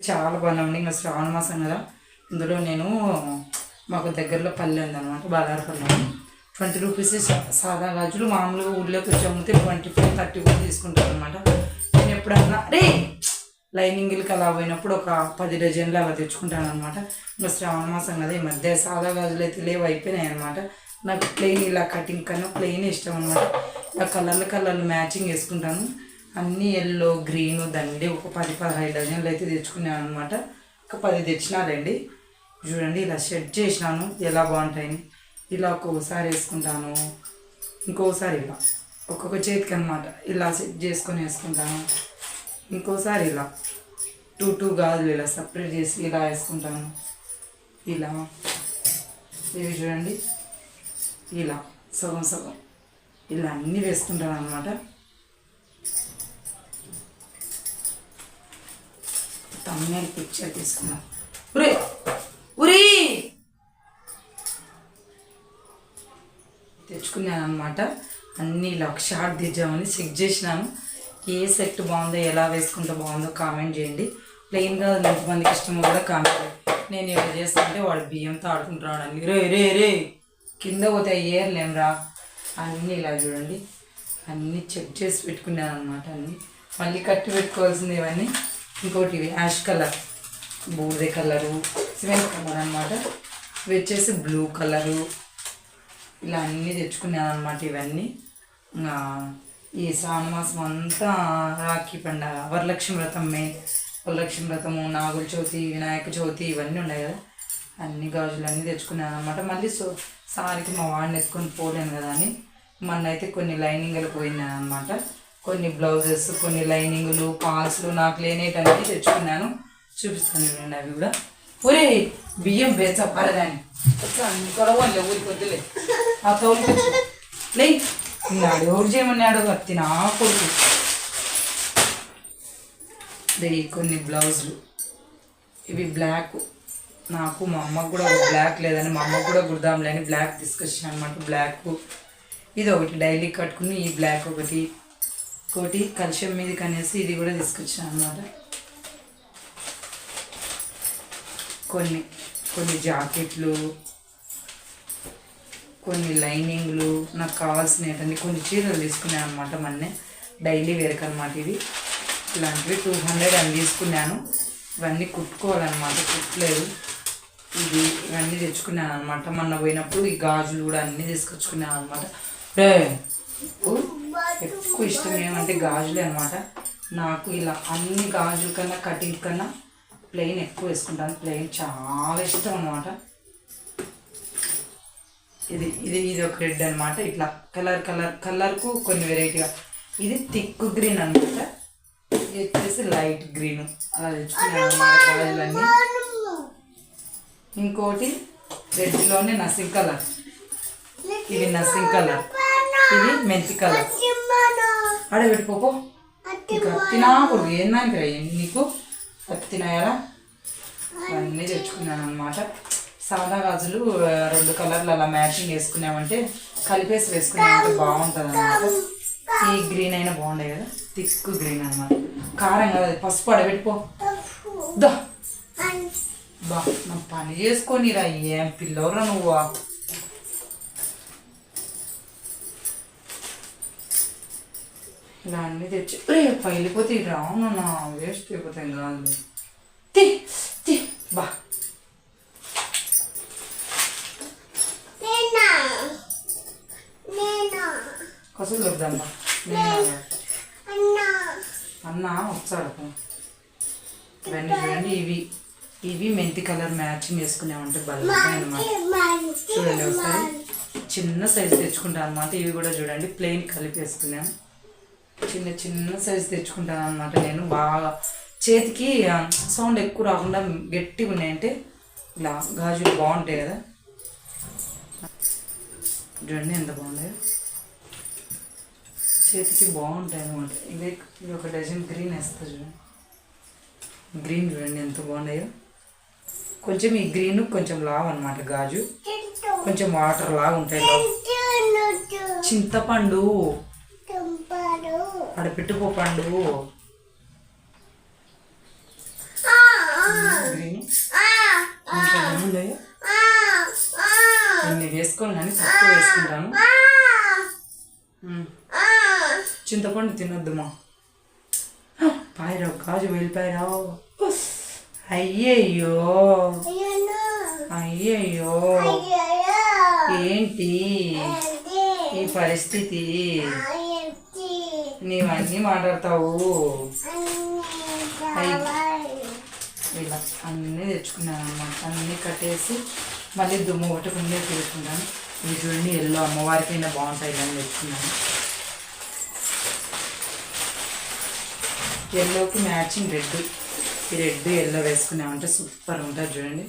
చాలా బాగున్నామండి ఇంకా శ్రావణ మాసం కదా. ఇందులో నేను మాకు దగ్గరలో పల్లె ఉందన్నమాట బాలారపల్లి. ట్వంటీ రూపీస్ సాదా గాజులు మామూలుగా ఊళ్ళోకి వచ్చి అమ్మితే ట్వంటీ ఫైవ్ థర్టీ కూడా తీసుకుంటాను అనమాట నేను ఎప్పుడన్నా రే లైనింగ్లకి అలా పోయినప్పుడు ఒక పది డజన్లు అలా తెచ్చుకుంటాను అనమాట ఇంకా శ్రావణ మాసం కదా ఈ మధ్య సాదా గాజులు అయితే లేవు అయిపోయినాయి అనమాట నాకు ప్లెయిన్ ఇలా కటింగ్ కన్నా ప్లెయిన్ ఇష్టం అనమాట ఇలా కలర్లు కలర్లు మ్యాచింగ్ వేసుకుంటాను అన్ని ఎల్లో గ్రీన్ దండి. ఒక పది పదహైదు డజన్లు అయితే తెచ్చుకున్నాను అనమాట ఒక పది తెచ్చినారండి. చూడండి ఇలా షెడ్ చేసినాను. ఎలా బాగుంటాయని. ఇలా ఒక్కొక్కసారి వేసుకుంటాను. ఇంకోసారి ఇలా. ఒక్కొక్క చేతికి అనమాట ఇలా సెట్ చేసుకొని వేసుకుంటాను. ఇంకోసారి ఇలా. టూ టూ గాజులు ఇలా సపరేట్ చేసి ఇలా వేసుకుంటాను. ఇలా. ఇవి చూడండి. ఇలా. సగం సగం. ఇలా అన్నీ వేసుకుంటాను అనమాట తమ్ముని పిక్చర్ తీసుకున్నాను ఉరే ఉరి తెచ్చుకున్నాను అనమాట అన్నీ ఇలా ఒక షార్ట్ దిద్దామని చెక్ చేసినాను. ఏ సెట్ బాగుందో ఎలా వేసుకుంటే బాగుందో కామెంట్ చేయండి. ప్లెయిన్గా ఎంతమందికి ఇష్టమో కూడా కామెంట్ నేను ఇలా చేస్తుంటే వాడు బియ్యంతో ఆడుకుంటున్నాడు అన్ని రే రే రే కింద పోతే ఏర్లేం అన్నీ ఇలా చూడండి. అన్నీ చెక్ చేసి పెట్టుకున్నాను అనమాట అన్నీ. మళ్ళీ కట్టి పెట్టుకోవాల్సింది ఇవన్నీ ఇంకోటి ఇవి యాష్ కలర్ బూడిద కలరు సిమెంట్ కలర్ అనమాట ఇవి వచ్చేసి బ్లూ కలరు. ఇలా అన్నీ తెచ్చుకున్నాను అనమాట ఇవన్నీ. ఇంకా ఈ శ్రావణ మాసం అంతా రాఖీ పండగ వరలక్ష్మి వ్రతం మే వరలక్ష్మి వ్రతము నాగుల చవితి వినాయక చవితి ఇవన్నీ ఉన్నాయి కదా. అన్ని గాజులు అన్నీ తెచ్చుకున్నాను అనమాట మళ్ళీ సో సారికి మా వాడిని ఎత్తుకొని పోలేను కదా అని. మొన్న అయితే కొన్ని లైనింగ్లు పోయినాను అనమాట కొన్ని బ్లౌజెస్ కొన్ని లైనింగ్లు పాల్స్లు నాకు లేనేటన్నీ తెచ్చుకున్నాను. చూపిస్తాను నేను అవి కూడా. ఒరే బియ్యం వేచా పరదాని. కొడవలే ఊరికి వద్దులే. ఆ తోలు లే నాడు ఎవరు చేయమన్నాడు అత్తి నా కొడుకు. కొన్ని బ్లౌజులు. ఇవి బ్లాక్. నాకు మా అమ్మకు కూడా బ్లాక్ లేదని మా అమ్మకు కూడా గుర్దాంలే అని బ్లాక్ తీసుకొచ్చాను అనమాట బ్లాక్. ఇది ఒకటి డైలీ కట్టుకుని ఈ బ్లాక్ ఒకటి. ఇంకోటి కలుషం మీద కనేసి ఇది కూడా తీసుకొచ్చాను అనమాట కొన్ని కొన్ని జాకెట్లు కొన్ని లైనింగ్లు నాకు కావాల్సినవి కొన్ని చీరలు తీసుకున్నాను అనమాట మొన్నే. డైలీ వేరకు అనమాట ఇవి. ఇలాంటివి టూ హండ్రెడ్ అని తీసుకున్నాను. ఇవన్నీ కుట్టుకోవాలన్నమాట కుట్టలేదు. ఇది ఇవన్నీ తెచ్చుకున్నాను అనమాట మొన్న పోయినప్పుడు ఈ గాజులు కూడా అన్నీ తీసుకొచ్చుకున్నాను అనమాట ఎక్కువ ఇష్టం ఏమంటే గాజులే అనమాట నాకు ఇలా అన్ని గాజుల కన్నా కటింగ్ కన్నా ప్లెయిన్ ఎక్కువ వేసుకుంటాను. ప్లెయిన్ చాలా ఇష్టం అనమాట ఇది ఇది ఇది ఒక రెడ్ అనమాట ఇట్లా కలర్ కలర్ కలర్కు కొన్ని వెరైటీగా ఇది థిక్ గ్రీన్ అనమాట ఇది వచ్చేసి లైట్ గ్రీన్ అలా తెచ్చుకున్నాను ఇంకోటి రెడ్లోనే నసింగ్ కలర్. ఇది నసింగ్ కలర్. ఇది మెంతి కలర్. ఆడ పెట్టుకోపో. ఇంకా తినాకూడదు ఏం దానికి అయ్యింది నీకు? తినాయాలా అన్నీ తెచ్చుకున్నాను అనమాట సాదా గాజులు రెండు కలర్లు అలా మ్యాచింగ్ వేసుకున్నామంటే కలిపేసి వేసుకున్నామంటే బాగుంటుంది అనమాట ఈ గ్రీన్ అయినా బాగుండే కదా? థిక్ గ్రీన్ అనమాట కారం కదా పసుపు అడబెట్టుకో దా. బా నా పని చేసుకొనిరా ఏం పిల్లవరా నువ్వు? అన్నీ తెచ్చి. రే పగిలిపోతే రాను నా వేస్ట్ అయిపోతాయి కాదు తి తి బా. కసులు వద్దామ్మా అన్న. వచ్చాడు ఇవన్నీ చూడండి ఇవి. ఇవి మెంతి కలర్ మ్యాచింగ్ వేసుకున్నామంటే బల్లకాయ అనమాట చూడండి ఒకసారి. చిన్న సైజు తెచ్చుకుంటాను అనమాట ఇవి కూడా చూడండి ప్లెయిన్ కలిపి వేసుకున్నాను చిన్న చిన్న సైజు తెచ్చుకుంటాను అనమాట నేను. బాగా చేతికి సౌండ్ ఎక్కువ రాకుండా గట్టిగా ఉన్నాయంటే ఇలా గాజులు బాగుంటాయి కదా. చూడండి ఎంత బాగున్నాయో చేతికి బాగుంటాయి అనమాట ఇవి ఇవి ఒక డజన్ గ్రీన్ వేస్తా చూడండి. గ్రీన్ చూడండి ఎంత బాగున్నాయో కొంచెం ఈ గ్రీన్ కొంచెం లావ్ అనమాట గాజు. కొంచెం వాటర్ లాగా ఉంటాయి. చింతపండు. అక్కడ పెట్టుకో పండు. నేను తక్కువ వేసుకుంటాను. చింతపండు తినొద్దుమా? పాయరావు కాజు వెళ్ళిపోయిరావు అయ్యయ్యో. అయ్యయ్యో. ఏంటి? ఈ పరిస్థితి? నీవన్నీ మాట్లాడతావు. ఇలా అన్నీ తెచ్చుకున్నాను అనమాట అన్నీ కట్టేసి మళ్ళీ దుమ్ము ఒకటి ముందే తీసుకుంటాను ఇవి చూడండి ఎల్లో అమ్మవారికి అయినా బాగుంటాయి అని తెచ్చుకున్నాను. ఎల్లోకి మ్యాచింగ్ రెడ్. ఈ రెడ్ ఎల్లో వేసుకున్నామంటే సూపర్ ఉంటుంది చూడండి.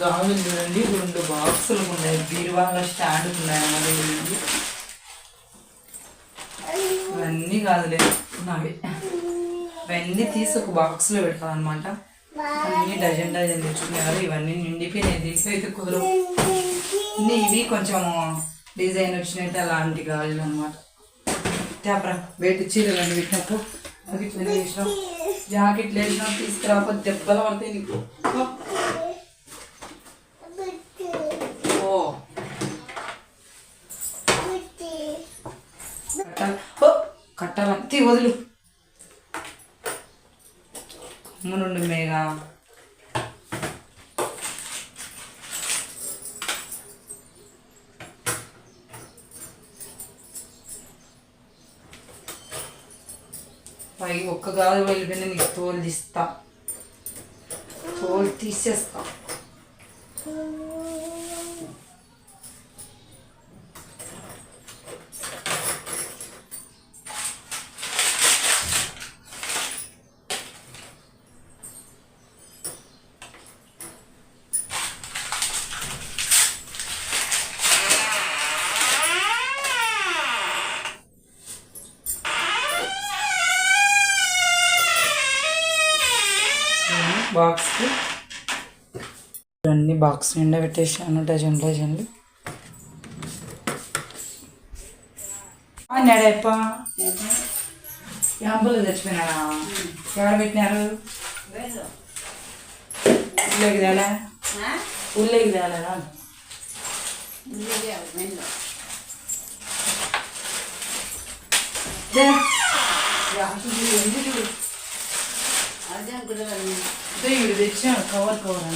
గాజులు చూడండి రెండు బాక్సులు ఉన్నాయి. బీరువాలో స్టాండ్ ఉన్నాయి అన్నమాట చూడండి. ఇవన్నీ గాజులే నావి ఇవన్నీ తీసి ఒక బాక్స్లో పెడతాను అనమాట అన్ని డజన్ డజన్ తెచ్చుకున్నారు ఇవన్నీ నిండిపోయినాయి. తీసి అయితే కుదరవు. ఇవి కొంచెం డిజైన్ వచ్చినట్టు అలాంటి గాజులు అనమాట తేపరా బయట చీరలు అన్ని పెట్టినప్పుడు అది ఇట్లా వేసినావు. జాకెట్లు వేసినావు. తీసుకురాకపోతే దెబ్బలు పడతాయి నీకు. ఓ ఓ కట్టాలని తీ వదులు. అమ్మనుండు మేఘా. పై ఒక్క గాలి వెళ్ళిపోయిన నీకు తోలు తీస్తా. తోలు తీసేస్తా. బాక్స్కి. అన్ని బాక్స్ నిండా పెట్టేసాను డజన్ డజన్లు. అన్నాడప్ప యాంపులు తెచ్చిపోయినాడా? ఎవరు పెట్టినారు? ఉల్లేకి తేలా ఊళ్ళోకి తేలేదా దే. ఇవి తెచ్చాను కవర్ కవర్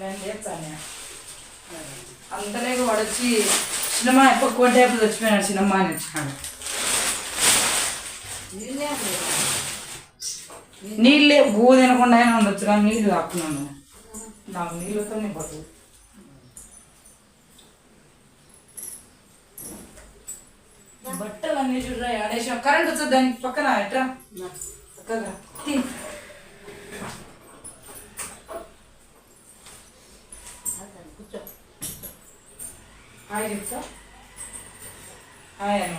నేను చేస్తాను అంతలేక వాడొచ్చి సినిమా ఎక్కువ కోటేపులు వచ్చిపోయినాడు సినిమా అని వచ్చాడు నీళ్ళే బూ తినకుండా అయినా ఉండొచ్చు కానీ నీళ్ళు తాకున్నాను నాకు నీళ్ళతోనే పడుతుంది బట్టలు అన్ని చూడరా ఆడేసాం. కరెంట్ వచ్చేది దానికి పక్కన ఎట్రా? పక్కగా. తీ. హాయ్ చెప్తా. హాయ్ అన్న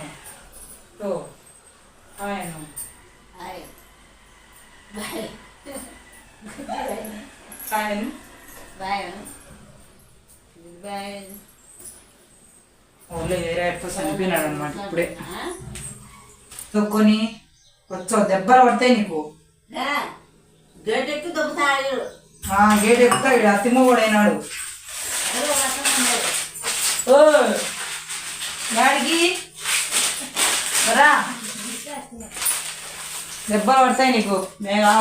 ఓ హాయ్ అన్న హాయ్. అన్న ఓన్లీ వేరే ఎప్పుడు చనిపోయినాడు అనమాట ఇప్పుడే. తొక్కొని వచ్చావు దెబ్బలు పడతాయి నీకు. దొబ్బుతాడు. గేట్ ఎక్కుతా ఇక్కడ అతిమ్మ కూడా అయినాడు. ఓ యాడికి రా. దెబ్బలు పడతాయి నీకు మేఘా.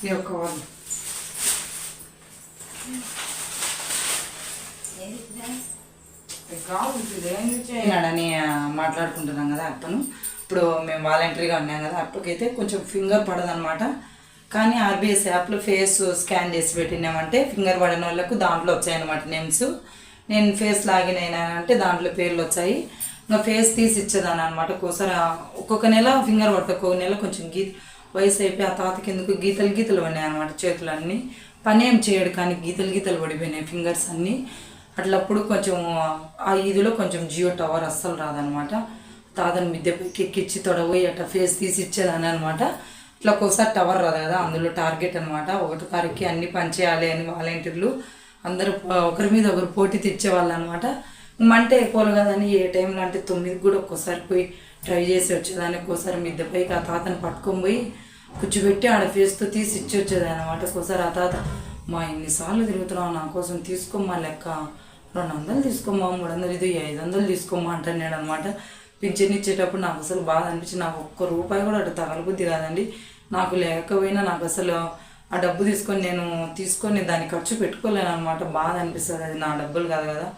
ఇది ఒక్క వాళ్ళు అని మాట్లాడుకుంటున్నాం కదా అప్పను. ఇప్పుడు మేము వాలంటరీగా ఉన్నాం కదా అప్పకైతే కొంచెం ఫింగర్ పడదనమాట కానీ ఆర్బీఎస్ యాప్లో ఫేస్ స్కాన్ చేసి పెట్టినామంటే ఫింగర్ పడిన వాళ్ళకు దాంట్లో వచ్చాయన్నమాట నేమ్స్. నేను ఫేస్ లాగిన్ అయినానంటే దాంట్లో పేర్లు వచ్చాయి. ఇంకా ఫేస్ తీసి ఇచ్చేదాన్ని అనమాట ఒక్కోసారి ఒక్కొక్క నెల ఫింగర్ పడతా ఒక్కొక్క నెల కొంచెం గీ వయసు అయిపోయి ఆ తాతకి ఎందుకు గీతలు గీతలు పడినాయి అనమాట చేతులన్నీ. పని ఏం చేయడు కానీ గీతలు గీతలు పడిపోయినాయి ఫింగర్స్ అన్నీ. అట్లప్పుడు కొంచెం ఆ ఇదిలో కొంచెం జియో టవర్ అస్సలు రాదనమాట తాతను మిద్దె పైకి ఎక్కిచ్చి తొడపోయి అట్లా ఫేస్ తీసి ఇచ్చేదాన్ని అనమాట ఇట్లా ఒక్కోసారి టవర్ రాదు కదా అందులో టార్గెట్ అనమాట ఒకటి తారీఖుకి అన్ని పనిచేయాలి అని వాలంటీర్లు అందరూ ఒకరి మీద ఒకరు పోటీ తెచ్చేవాళ్ళు అనమాట మంట అయిపోలు కదని ఏ టైంలో అంటే తొమ్మిది కూడా ఒక్కోసారి పోయి ట్రై చేసి వచ్చేదాన్ని. ఒక్కోసారి మిద్దె పైకి ఆ తాతను పట్టుకొని పోయి కూర్చోబెట్టి ఆడ ఫేస్తో తీసి ఇచ్చి వచ్చేదాన్ని అనమాట ఒక్కోసారి ఆ తాత మా ఇన్నిసార్లు తిరుగుతున్నావు నా కోసం తీసుకోమ్మా లెక్క. రెండు వందలు తీసుకోమ్మా మూడు వందలు ఇది ఐదు వందలు తీసుకోమ్మా అంటున్నాడు అనమాట పింఛన్ ఇచ్చేటప్పుడు నాకు అసలు బాధ అనిపించింది. నాకు ఒక్క రూపాయి కూడా అటు తగలబుద్ధి కాదండి. నాకు లేకపోయినా నాకు అసలు ఆ డబ్బు తీసుకొని నేను తీసుకొని దాన్ని ఖర్చు పెట్టుకోలేను అనమాట బాధ అనిపిస్తుంది. అది నా డబ్బులు కాదు కదా.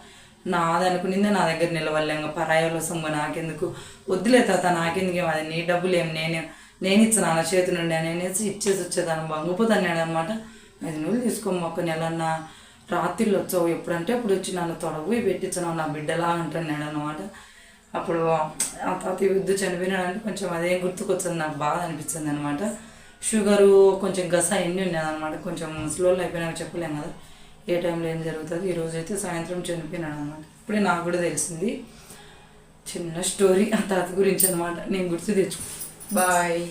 నాది అనుకునిందే నా దగ్గర నిలవలేంగా పరాయిల సొమ్ము నాకెందుకు? వద్దులే తాత నాకెందుకు? అది నీ డబ్బులు. ఏం నేను నేను ఇచ్చిన నా చేతి నుండి నేనేసి ఇచ్చేసి వచ్చేదాన్ని. బంగిపోతాను అనమాట ఐదు నెలలు తీసుకోమ్మ ఒక నెలన్న. రాత్రిలో వచ్చావు ఎప్పుడంటే అప్పుడు వచ్చి నన్ను తొడవు పెట్టించినావు. నా బిడ్డలా అంటున్నాడు అనమాట అప్పుడు ఆ తాత యుద్ధ చనిపోయినాడంటే కొంచెం అదేం గుర్తుకొచ్చింది. నాకు బాగా అనిపించింది అనమాట షుగరు కొంచెం గస ఎన్ని ఉన్నది అనమాట కొంచెం స్లోలో అయిపోయినాక చెప్పలేం కదా. ఏ టైంలో ఏం జరుగుతుంది? ఈరోజు అయితే సాయంత్రం చనిపోయినాడు అనమాట ఇప్పుడే నాకు కూడా తెలిసింది. చిన్న స్టోరీ ఆ తాత గురించి అనమాట. నేను గుర్తు తెచ్చుకో. బాయ్.